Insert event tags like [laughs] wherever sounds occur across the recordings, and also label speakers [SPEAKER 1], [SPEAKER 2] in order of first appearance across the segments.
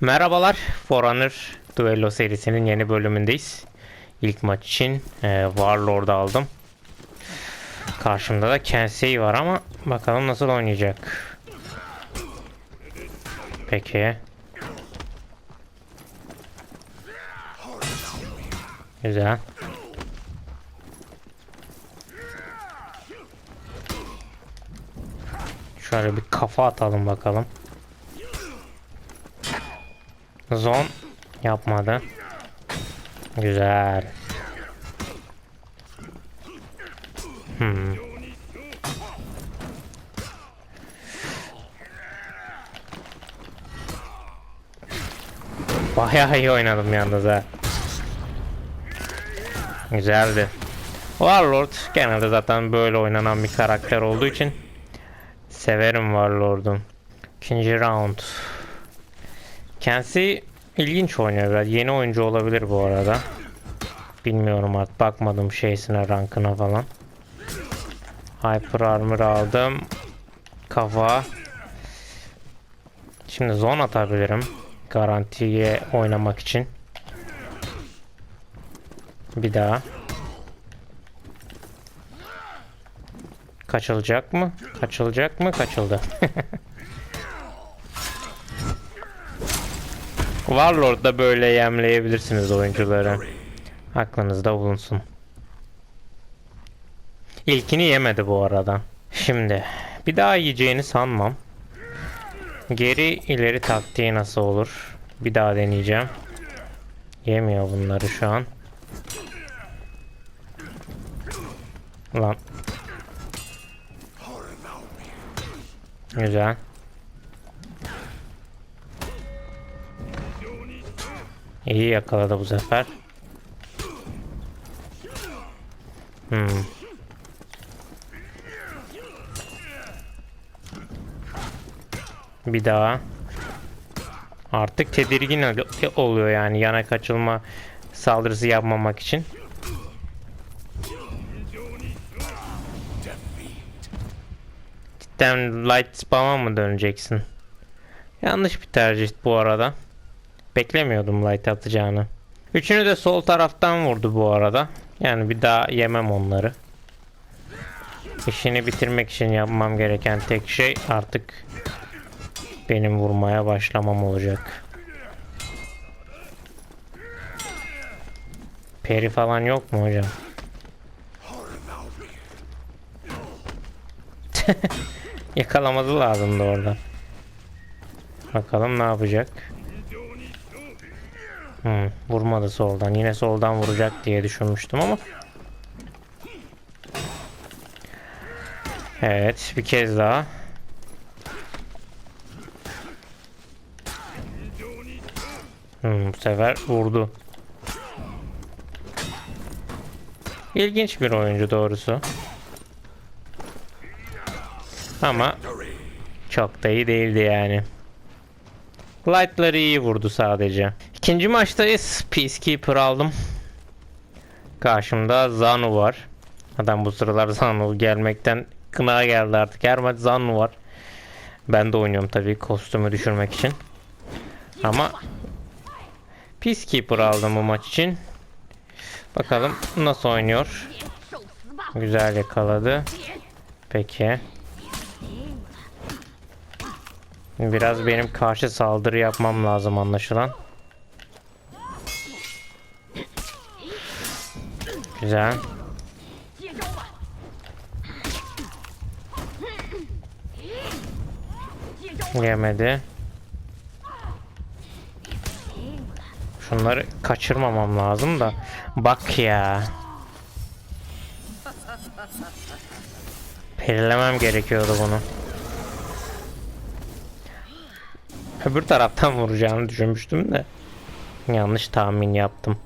[SPEAKER 1] Merhabalar, Forerunner Duello serisinin yeni bölümündeyiz. İlk maç için e, Warlord aldım. Karşımda da Kensei var ama bakalım nasıl oynayacak. Peki. Güzel. Şöyle bir kafa atalım bakalım. Zon yapmadı. Güzel. Hmm. Bayağı iyi oynadım yalnız ha. Güzeldi. Warlord genelde zaten böyle oynanan bir karakter olduğu için severim Warlord'u. İkinci round. Kendisi ilginç oynuyor biraz. Yeni oyuncu olabilir bu arada. Bilmiyorum artık bakmadım şeysine rankına falan. Hyper armor aldım. Kafa. Şimdi zone atabilirim. Garantiye oynamak için. Bir daha. Kaçılacak mı? Kaçılacak mı? Kaçıldı. [laughs] Warlord'da böyle yemleyebilirsiniz oyuncuları. Aklınızda bulunsun. İlkini yemedi bu arada. Şimdi bir daha yiyeceğini sanmam. Geri ileri taktiği nasıl olur? Bir daha deneyeceğim. Yemiyor bunları şu an. Lan. Güzel. İyi yakaladı bu sefer. Hmm. Bir daha. Artık tedirgin ol- oluyor yani yana kaçılma saldırısı yapmamak için. Cidden light spam'a mı döneceksin? Yanlış bir tercih bu arada. Beklemiyordum light atacağını. Üçünü de sol taraftan vurdu bu arada. Yani bir daha yemem onları. İşini bitirmek için yapmam gereken tek şey artık benim vurmaya başlamam olacak. Peri falan yok mu hocam? [laughs] Yakalamadı lazımdı orada. Bakalım ne yapacak. Hmm, vurmadı soldan. Yine soldan vuracak diye düşünmüştüm ama. Evet, bir kez daha. Hmm, bu sefer vurdu. İlginç bir oyuncu doğrusu. Ama çok da iyi değildi yani. Light'ları iyi vurdu sadece. İkinci maçtayız. Peacekeeper aldım. Karşımda Zanu var. Adam bu sıralar Zanu gelmekten kına geldi artık. Her maç Zanu var. Ben de oynuyorum tabii kostümü düşürmek için. Ama Peacekeeper aldım bu maç için. Bakalım nasıl oynuyor. Güzel yakaladı. Peki. Biraz benim karşı saldırı yapmam lazım anlaşılan. Güzel. Yemedi. Şunları kaçırmamam lazım da. Bak ya. Perilemem gerekiyordu bunu. Öbür taraftan vuracağını düşünmüştüm de. Yanlış tahmin yaptım.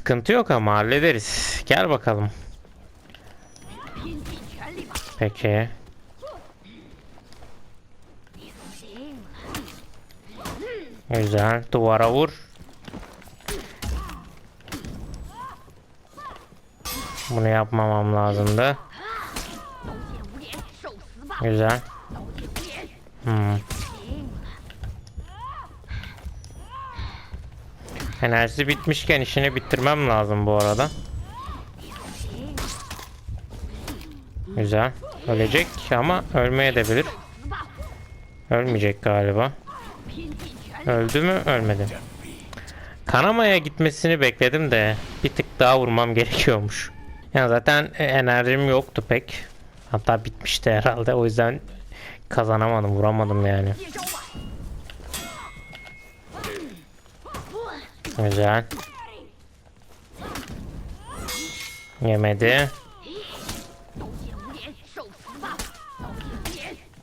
[SPEAKER 1] Sıkıntı yok ama hallederiz. Gel bakalım. Peki. Güzel. Duvara vur. Bunu yapmamam lazımdı. Güzel. Hmm. Enerjisi bitmişken işini bitirmem lazım bu arada. Güzel. Ölecek ama ölmeye de bilir. Ölmeyecek galiba. Öldü mü? Ölmedi. Kanamaya gitmesini bekledim de bir tık daha vurmam [laughs] gerekiyormuş. Yani zaten enerjim yoktu pek. Hatta bitmişti herhalde. O yüzden kazanamadım, vuramadım yani. Güzel. Yemedi.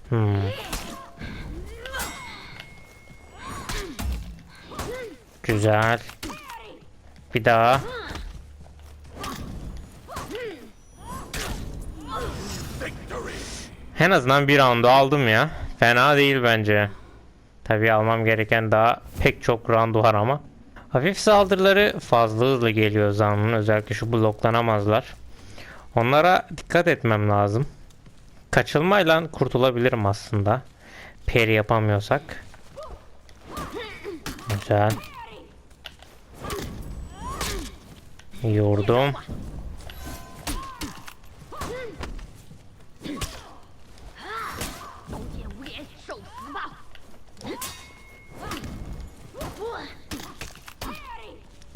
[SPEAKER 1] Hmm. Güzel. Bir daha. En azından bir round aldım ya. Fena değil bence. Tabii almam gereken daha pek çok round var ama. Hafif saldırıları fazla hızlı geliyor zanın. Özellikle şu bloklanamazlar. Onlara dikkat etmem lazım. Kaçılmayla kurtulabilirim aslında. Peri yapamıyorsak. Güzel. Yordum. “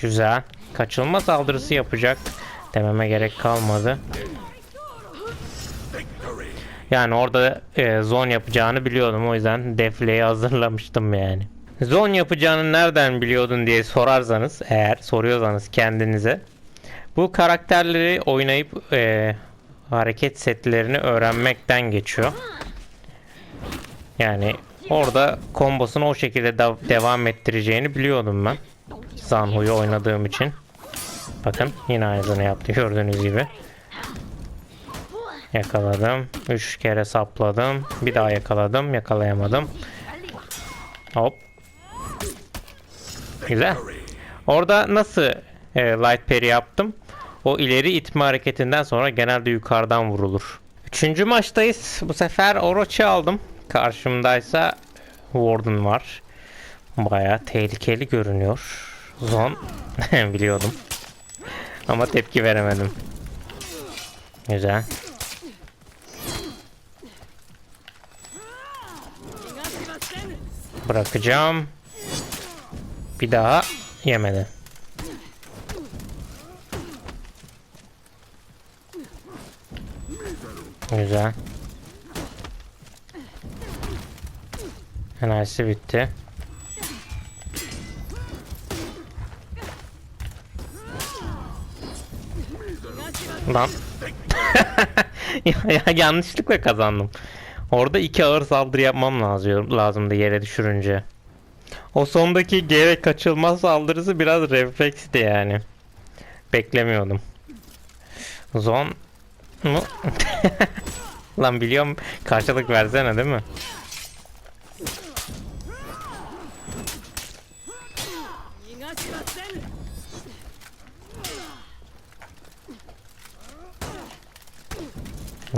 [SPEAKER 1] Güzel. Kaçılma saldırısı yapacak dememe gerek kalmadı. Yani orada e, zon yapacağını biliyordum. O yüzden defleyi hazırlamıştım yani. Zon yapacağını nereden biliyordun diye sorarsanız eğer soruyorsanız kendinize bu karakterleri oynayıp e, hareket setlerini öğrenmekten geçiyor. Yani orada kombosunu o şekilde devam ettireceğini biliyordum ben. Zanhu'yu oynadığım için. Bakın yine aynısını yaptı gördüğünüz gibi. Yakaladım. 3 kere sapladım. Bir daha yakaladım. Yakalayamadım. Hop. Güzel. Orada nasıl e, light parry yaptım? O ileri itme hareketinden sonra genelde yukarıdan vurulur. Üçüncü maçtayız. Bu sefer Orochi aldım. Karşımdaysa Warden var. Baya tehlikeli görünüyor. Zon [laughs] biliyordum. Ama tepki veremedim. Güzel. Bırakacağım. Bir daha yemedi. Güzel. Enerjisi bitti. Lan. [laughs] ya, ya yanlışlıkla kazandım. Orada iki ağır saldırı yapmam lazım, lazımdı yere düşürünce. O sondaki geri kaçılmaz saldırısı biraz refleksti yani. Beklemiyordum. Zon mu? [laughs] Lan biliyorum karşılık versene değil mi?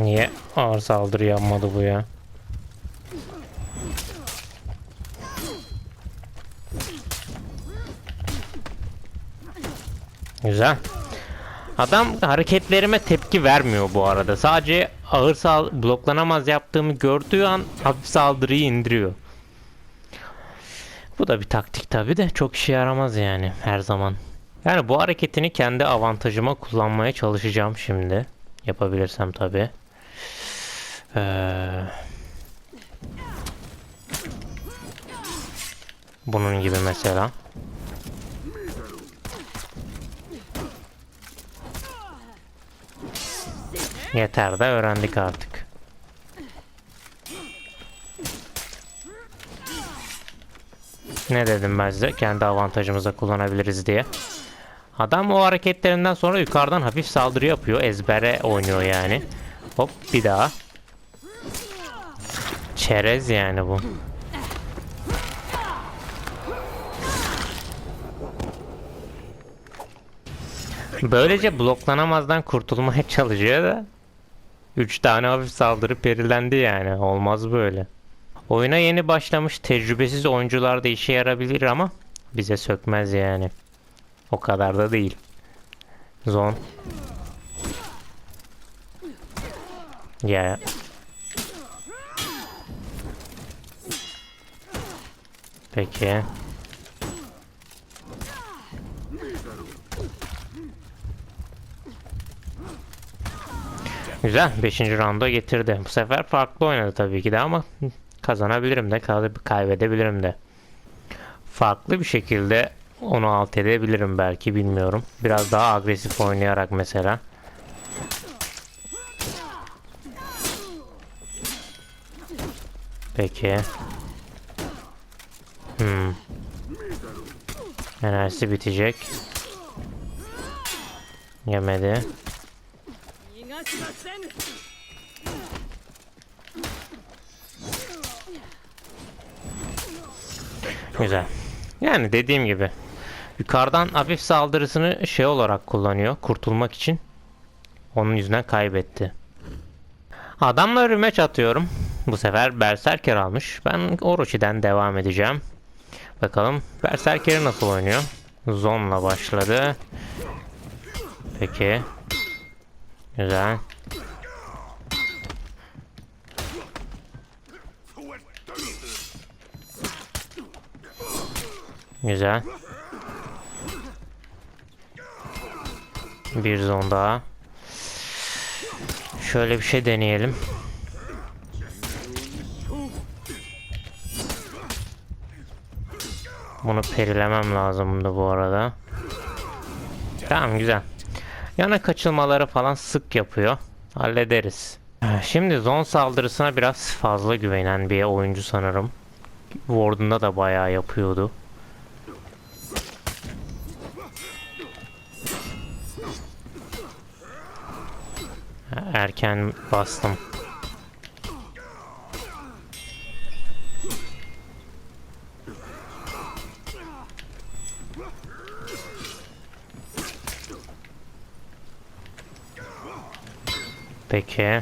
[SPEAKER 1] Niye ağır saldırı yapmadı bu ya? Güzel. Adam hareketlerime tepki vermiyor bu arada. Sadece ağır sal bloklanamaz yaptığımı gördüğü an hafif saldırıyı indiriyor. Bu da bir taktik tabi de çok işe yaramaz yani her zaman. Yani bu hareketini kendi avantajıma kullanmaya çalışacağım şimdi. Yapabilirsem tabi. Ee, bunun gibi mesela. Yeter de öğrendik artık. Ne dedim ben size? Kendi avantajımıza kullanabiliriz diye. Adam o hareketlerinden sonra yukarıdan hafif saldırı yapıyor. Ezbere oynuyor yani. Hop bir daha. Çerez yani bu. Böylece bloklanamazdan kurtulmaya çalışıyor da 3 tane hafif saldırı perilendi yani. Olmaz böyle. Oyuna yeni başlamış tecrübesiz oyuncular da işe yarabilir ama bize sökmez yani. O kadar da değil. Zon. Ya. Peki. Güzel. 5. rounda getirdi. Bu sefer farklı oynadı tabii ki de ama kazanabilirim de kay- kaybedebilirim de. Farklı bir şekilde onu alt edebilirim belki bilmiyorum. Biraz daha agresif oynayarak mesela. Peki. Hmm. Enerjisi bitecek. Yemedi. Güzel. Yani dediğim gibi yukarıdan hafif saldırısını şey olarak kullanıyor kurtulmak için. Onun yüzünden kaybetti. Adamla rümeç atıyorum. Bu sefer Berserker almış. Ben Orochi'den devam edeceğim. Bakalım Berserker'i nasıl oynuyor? Zon'la başladı. Peki. Güzel. Güzel. Bir zon daha. Şöyle bir şey deneyelim. Bunu perilemem lazımdı bu arada. Tamam güzel. Yana kaçılmaları falan sık yapıyor. Hallederiz. Şimdi zon saldırısına biraz fazla güvenen bir oyuncu sanırım. Ward'unda da bayağı yapıyordu. Erken bastım. Peki.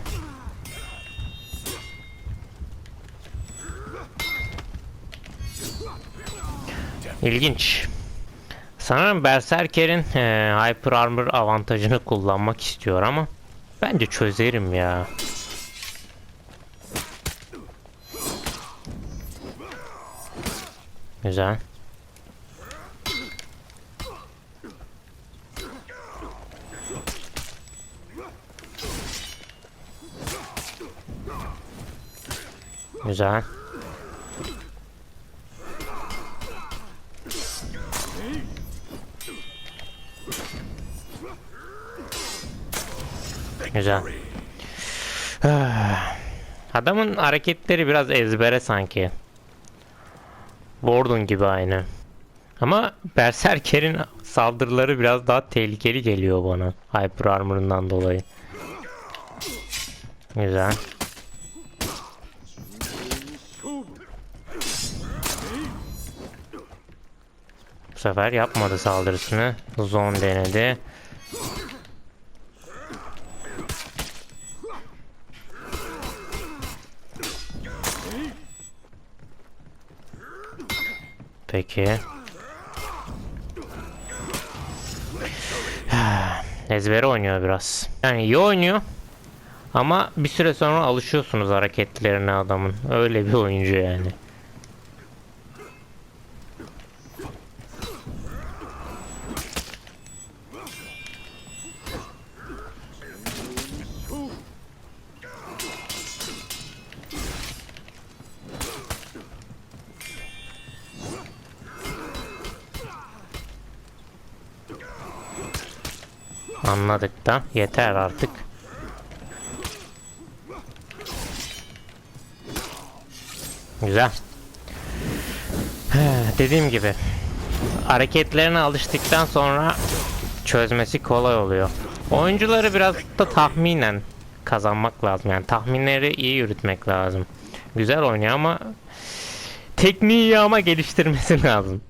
[SPEAKER 1] İlginç. Sanırım Berserker'in eee, Hyper Armor avantajını kullanmak istiyor ama bence çözerim ya. Güzel. Güzel. Güzel. Adamın hareketleri biraz ezbere sanki. Warden gibi aynı. Ama Berserker'in saldırıları biraz daha tehlikeli geliyor bana. Hyper Armor'ından dolayı. Güzel. Sefer yapmadı saldırısını. Zon denedi. Peki. [sighs] Ezbere oynuyor biraz. Yani iyi oynuyor. Ama bir süre sonra alışıyorsunuz hareketlerine adamın. Öyle bir oyuncu yani. Anladık da yeter artık. Güzel. Dediğim gibi hareketlerine alıştıktan sonra çözmesi kolay oluyor. Oyuncuları biraz da tahminen kazanmak lazım. Yani tahminleri iyi yürütmek lazım. Güzel oynuyor ama tekniği ama geliştirmesi [laughs] lazım.